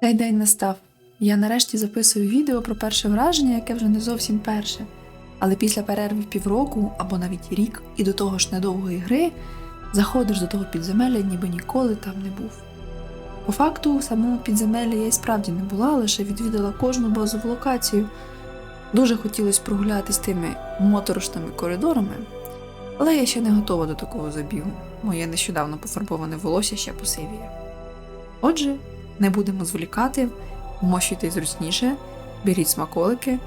Цей день настав. Я нарешті записую відео про перше враження, яке вже не зовсім перше. Але після перерви півроку або навіть рік, і до того ж недовгої гри, заходиш до того підземелля, ніби ніколи там не був. По факту, в самому підземеллі я й справді не була, лише відвідала кожну базову локацію. Дуже хотілося прогулятись тими моторошними коридорами, але я ще не готова до такого забігу. Моє нещодавно пофарбоване волосся ще посивіє. Отже, не будемо зволікати, вмощуйтесь зручніше, беріть смаколики,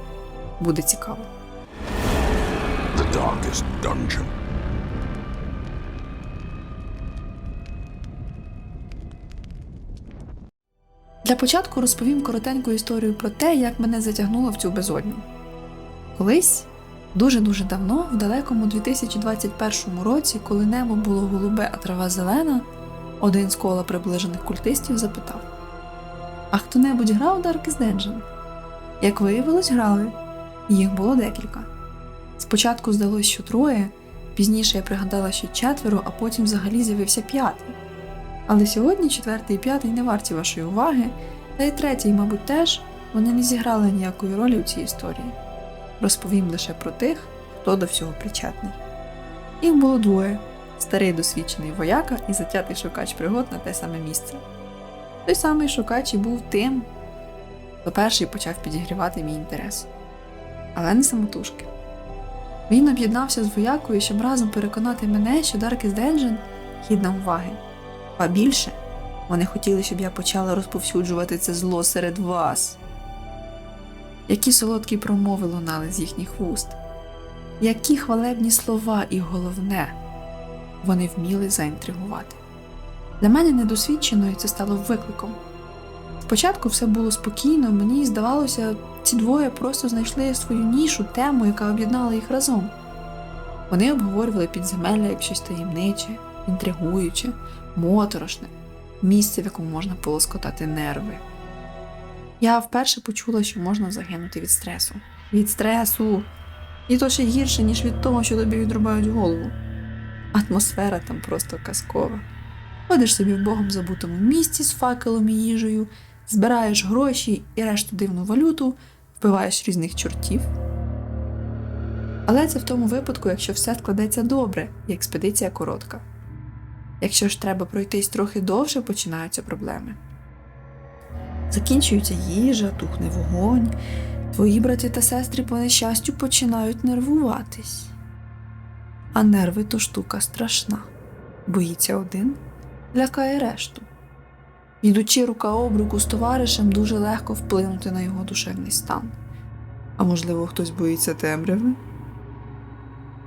буде цікаво. The darkest dungeon. Для початку розповім коротеньку історію про те, як мене затягнуло в цю безодню. Колись, дуже-дуже давно, в далекому 2021 році, коли небо було голубе, а трава зелена, один з кола приближених культистів запитав: А хто-небудь грав у Darkest Dungeon? Як виявилось, грали. Їх було декілька. Спочатку здалось, що троє, пізніше я пригадала, що четверо, а потім взагалі з'явився п'ятий. Але сьогодні четвертий і п'ятий не варті вашої уваги, та й третій, мабуть, теж вони не зіграли ніякої ролі у цій історії. Розповім лише про тих, хто до всього причетний. Їх було двоє: старий досвідчений вояка і затятий шукач пригод на те саме місце. Той самий шукач і був тим, хто перший почав підігрівати мій інтерес. Але не самотужки. Він об'єднався з воякою, щоб разом переконати мене, що Darkest Dungeon гідна уваги. А більше вони хотіли, щоб я почала розповсюджувати це зло серед вас. Які солодкі промови лунали з їхніх вуст, які хвалебні слова, і головне, вони вміли заінтригувати. Для мене недосвідченою це стало викликом. Спочатку все було спокійно, мені здавалося, ці двоє просто знайшли свою нішу, тему, яка об'єднала їх разом. Вони обговорювали підземелля як щось таємниче, інтригуюче, моторошне, місце, в якому можна полоскотати нерви. Я вперше почула, що можна загинути від стресу. Від стресу! І то ще гірше, ніж від того, що тобі відрубають голову. Атмосфера там просто казкова. Ходиш собі в богом забутому місці з факелом і їжею, збираєш гроші і решту дивну валюту, вбиваєш різних чортів. Але це в тому випадку, якщо все складеться добре і експедиція коротка. Якщо ж треба пройтись трохи довше, починаються проблеми. Закінчується їжа, тухне вогонь, твої брати та сестри по нещастю починають нервуватись. А нерви то штука страшна. Боїться один, лякає решту. Йдучи рука об руку з товаришем, дуже легко вплинути на його душевний стан. А можливо, хтось боїться темряви?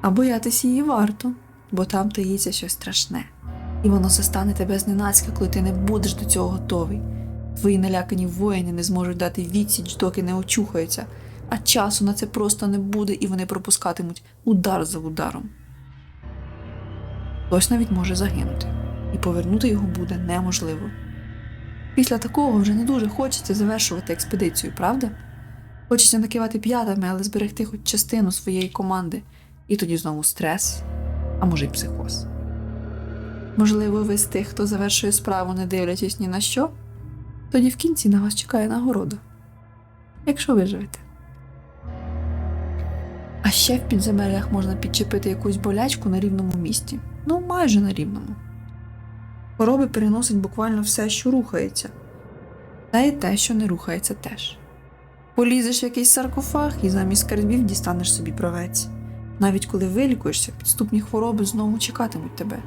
А боятися її варто, бо там таїться щось страшне, і воно застане тебе зненацька, коли ти не будеш до цього готовий. Твої налякані воїни не зможуть дати відсіч, доки не очухаються, а часу на це просто не буде, і вони пропускатимуть удар за ударом. Хтось навіть може загинути, і повернути його буде неможливо. Після такого вже не дуже хочеться завершувати експедицію, правда? Хочеться накивати п'ятами, але зберегти хоч частину своєї команди, і тоді знову стрес, а може й психоз. Можливо, ви з тих, хто завершує справу, не дивлячись ні на що, тоді в кінці на вас чекає нагорода. Якщо виживете. А ще в підземеллях можна підчепити якусь болячку на рівному місці. Ну, майже на рівному. Хвороби переносить буквально все, що рухається, та й те, що не рухається теж. Полізеш в якийсь саркофаг і замість скарбів дістанеш собі правець. Навіть коли вилікуєшся, підступні хвороби знову чекатимуть тебе.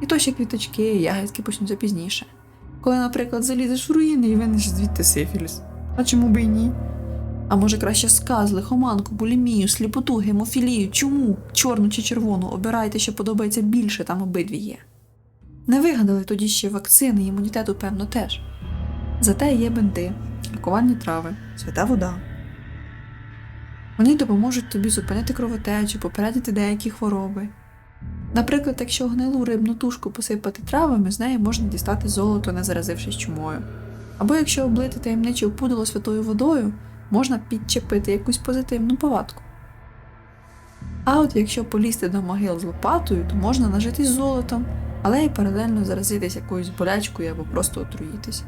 І то ще квіточки, ягідки почнуться пізніше. Коли, наприклад, залізеш в руїни і винеш звідти сифіліс. А чому би й ні? А може краще сказ, лихоманку, булімію, сліпоту, гемофілію, чому, чорну чи червону, обирайте, що подобається більше, там обидві є. Не вигадали тоді ще вакцини, імунітету, певно, теж. Зате є бинти, лікувальні трави, свята вода. Вони допоможуть тобі зупинити кровотечу, попередити деякі хвороби. Наприклад, якщо гнилу рибну тушку посипати травами, з неї можна дістати золото, не заразившись чумою. Або якщо облити таємниче опудало святою водою, можна підчепити якусь позитивну повадку. А от якщо полізти до могил з лопатою, то можна нажитись золотом, але й паралельно заразитись якоюсь болячкою або просто отруїтись.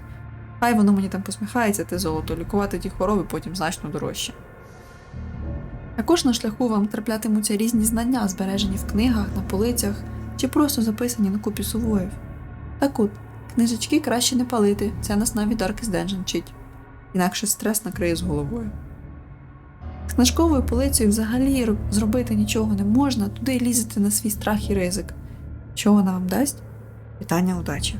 Хай воно мені там посміхається, те золото, лікувати ті хвороби потім значно дорожче. Також на шляху вам траплятимуться різні знання, збережені в книгах, на полицях чи просто записані на купі сувоїв. Так от, книжечки краще не палити, це нас навіть Darkest Dungeon вчить. Інакше стрес накриє з головою. З книжковою полицею взагалі зробити нічого не можна, туди лізете на свій страх і ризик. Що вона вам дасть? Питання удачі.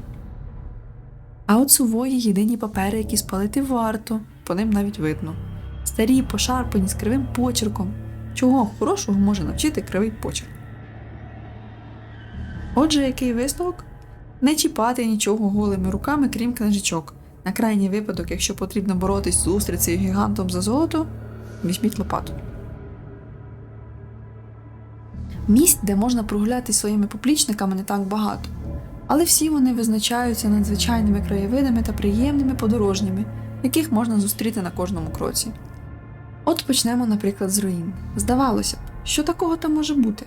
А от сувої єдині папери, які спалити варто, по ним навіть видно. Старі, пошарпані з кривим почерком. Чого хорошого може навчити кривий почерк? Отже, який висновок? Не чіпати нічого голими руками, крім книжечок. На крайній випадок, якщо потрібно боротись з устрицею гігантом за золото, візьміть лопату. Місць, де можна прогулятися своїми поплічниками, не так багато, але всі вони визначаються надзвичайними краєвидами та приємними подорожніми, яких можна зустріти на кожному кроці. От почнемо, наприклад, з руїн. Здавалося б, що такого там може бути?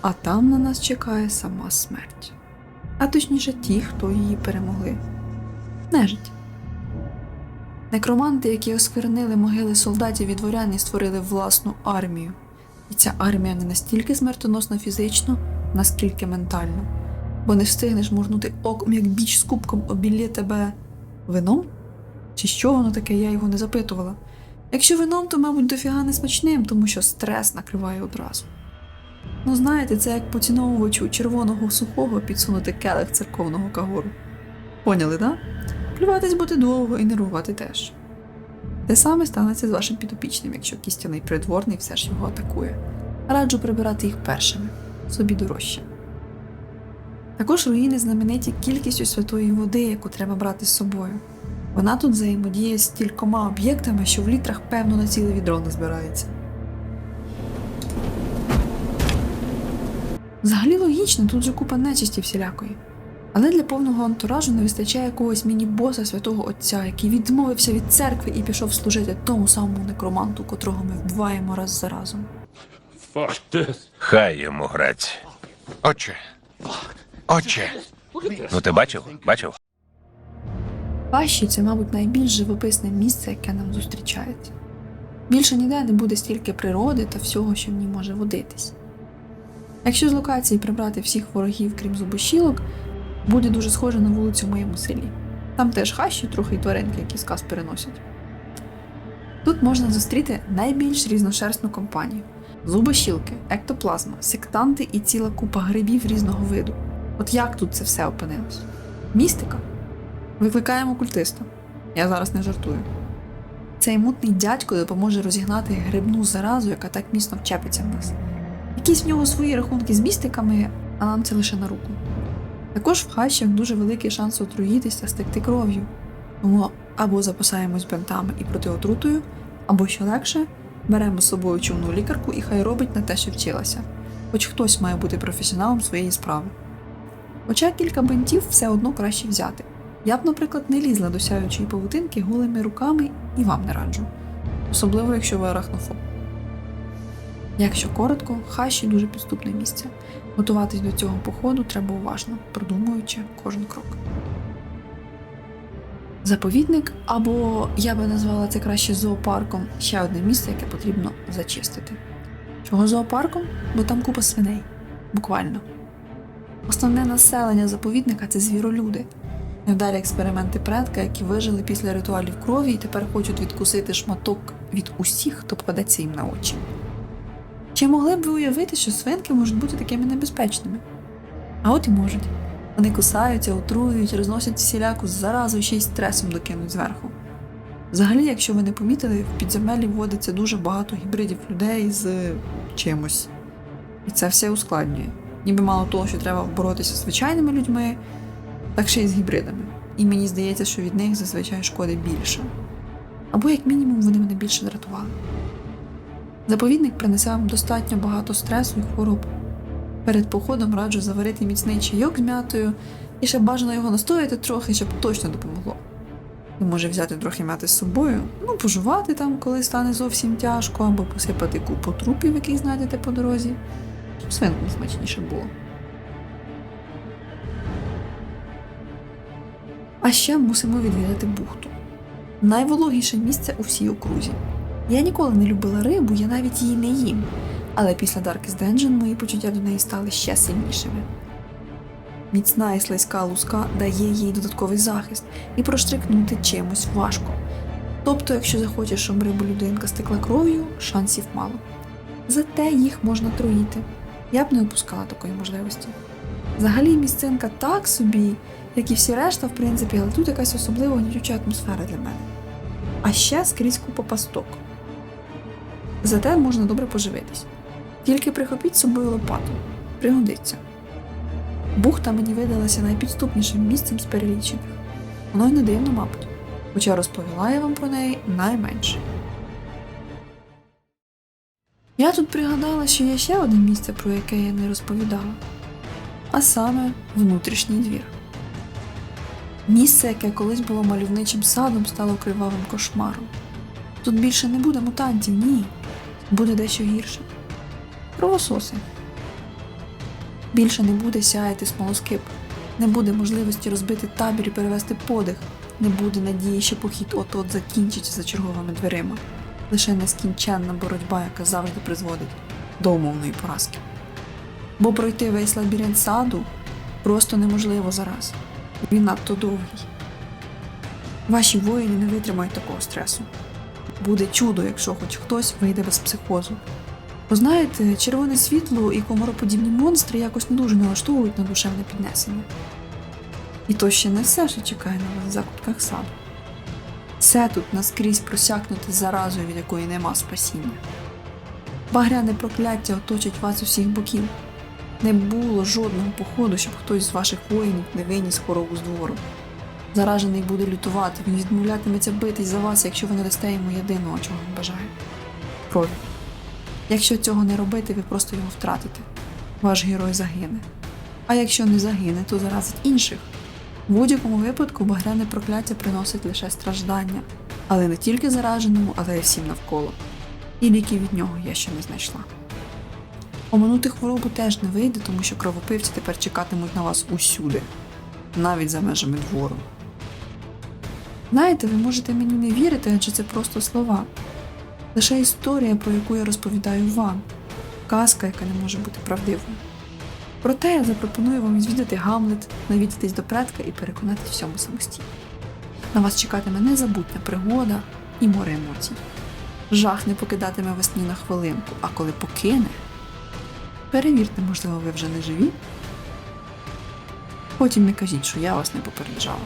А там на нас чекає сама смерть. А точніше ті, хто її перемогли. Нежить. Некроманти, які осквернили могили солдатів і дворян і створили власну армію. І ця армія не настільки смертоносна фізично, наскільки ментально. Бо не встигнеш морнути оком, як біч з кубком обілє тебе вином? Чи що воно таке, я його не запитувала. Якщо вином, то, мабуть, дофіга не смачним, тому що стрес накриває одразу. Ну, знаєте, це як поціновувачу червоного сухого підсунути келих церковного кагору. Поняли, да? Плюватись буде довго і нервувати теж. Те саме станеться з вашим підопічним, якщо кістяний придворний все ж його атакує. Раджу прибирати їх першими, собі дорожче. Також руїни знамениті кількістю святої води, яку треба брати з собою. Вона тут взаємодіє з кількома об'єктами, що в літрах певно на ціле відро не збирається. Взагалі логічно, тут же купа нечисті всілякої. Але для повного антуражу не вистачає якогось міні-боса святого Отця, який відмовився від церкви і пішов служити тому самому некроманту, котрого ми вбиваємо раз за разом. Хай йому грать. Отче. Отче. Ну ти бачив? Бачив? Пащі це, мабуть, найбільш живописне місце, яке нам зустрічається. Більше ніде не буде стільки природи та всього, що в ній може водитись. Якщо з локації прибрати всіх ворогів, крім зубощілок, буде дуже схоже на вулицю в моєму селі. Там теж хащі, трохи й тваринки, які сказ переносять. Тут можна зустріти найбільш різношерстну компанію: зубощілки, ектоплазма, сектанти і ціла купа грибів різного виду. От як тут це все опинилось? Містика? Викликаємо культиста. Я зараз не жартую. Цей мутний дядько допоможе розігнати грибну заразу, яка так міцно вчепиться в нас. Якісь в нього свої рахунки з містиками, а нам це лише на руку. Також в хащах дуже великий шанс отруїтися, стекти кров'ю. Тому або запасаємось бентами і протиотрутою, або що легше, беремо з собою човну лікарку і хай робить на те, що вчилася. Хоч хтось має бути професіоналом своєї справи. Хоча кілька бинтів все одно краще взяти. Я б, наприклад, не лізла до сяючої павутинки голими руками і вам не раджу. Особливо, якщо ви арахнофоб. Якщо коротко, хащі дуже підступне місце. Готуватись до цього походу треба уважно, продумуючи кожен крок. Заповідник, або я би назвала це краще зоопарком, ще одне місце, яке потрібно зачистити. Чого зоопарком? Бо там купа свиней. Буквально. Основне населення заповідника це звіролюди. Невдалі експерименти предка, які вижили після ритуалів крові і тепер хочуть відкусити шматок від усіх, хто попадеться їм на очі. Чи могли б ви уявити, що свинки можуть бути такими небезпечними? А от і можуть. Вони кусаються, отруюють, розносять всіляку заразу і ще й стресом докинуть зверху. Взагалі, якщо ви не помітили, в підземеллі вводиться дуже багато гібридів людей з чимось. І це все ускладнює. Ніби мало того, що треба боротися з звичайними людьми, так ще й з гібридами. І мені здається, що від них зазвичай шкоди більше. Або, як мінімум, вони мене більше дратували. Заповідник принесе вам достатньо багато стресу і хвороб. Перед походом раджу заварити міцний чайок з м'ятою і ще бажано його настояти трохи, щоб точно допомогло. І може взяти трохи м'яти з собою, ну, пожувати там, коли стане зовсім тяжко, або посипати купу трупів, яких знайдете по дорозі, щоб свинкам смачніше було. А ще мусимо відвідати бухту. Найвологіше місце у всій окрузі. Я ніколи не любила рибу, я навіть її не їм. Але після Darkest Dungeon мої почуття до неї стали ще сильнішими. Міцна і слизька луска дає їй додатковий захист і проштрикнути чимось важко. Тобто, якщо захочеш, щоб рибу людинка стекла кров'ю, шансів мало. Зате їх можна труїти. Я б не опускала такої можливості. Взагалі місцинка так собі, як і всі решта, в принципі, але тут якась особлива гнітюча атмосфера для мене. А ще скрізь купа пасток. Зате можна добре поживитись. Тільки прихопіть з собою лопату. Пригодиться. Бухта мені видалася найпідступнішим місцем з перелічених. Воно й не дивно, мабуть. Хоча розповіла я вам про неї найменше. Я тут пригадала, що є ще одне місце, про яке я не розповідала, а саме внутрішній двір. Місце, яке колись було мальовничим садом, стало кривавим кошмаром. Тут більше не буде мутантів, ні. Буде дещо гірше. Кровососи. Більше не буде сяяти смолоскип, не буде можливості розбити табір і перевести подих, не буде надії, що похід от-от закінчиться за черговими дверима. Лише нескінченна боротьба, яка завжди призводить до умовної поразки. Бо пройти весь лабіринт саду просто неможливо зараз. Він надто довгий. Ваші воїни не витримають такого стресу. Буде чудо, якщо хоч хтось вийде без психозу. Бо знаєте, червоне світло і комароподібні монстри якось не дуже налаштовують на душевне піднесення. І то ще не все, що чекає на вас в закутках саду. Все тут наскрізь просякнуте заразою, від якої нема спасіння. Багряне прокляття оточить вас з усіх боків. Не було жодного походу, щоб хтось з ваших воїнів не виніс хворобу з двору. Заражений буде лютувати, він відмовлятиметься битись за вас, якщо ви не дасте йому єдиного, чого він бажає крові. Якщо цього не робити, ви просто його втратите. Ваш герой загине. А якщо не загине, то заразить інших. В будь-якому випадку багряне прокляття приносить лише страждання, але не тільки зараженому, але й всім навколо. І ліків від нього я ще не знайшла. Оминути хворобу теж не вийде, тому що кровопивці тепер чекатимуть на вас усюди, навіть за межами двору. Знаєте, ви можете мені не вірити, адже це просто слова. Лише історія, про яку я розповідаю вам, казка, яка не може бути правдивою. Проте я запропоную вам відвідати Гамлет, навідатись до предка і переконатись всьому самостійно. На вас чекатиме незабутня пригода і море емоцій. Жах не покидатиме вас ні на хвилинку, а коли покине, перевірте, можливо, ви вже не живі. Потім не кажіть, що я вас не попереджала.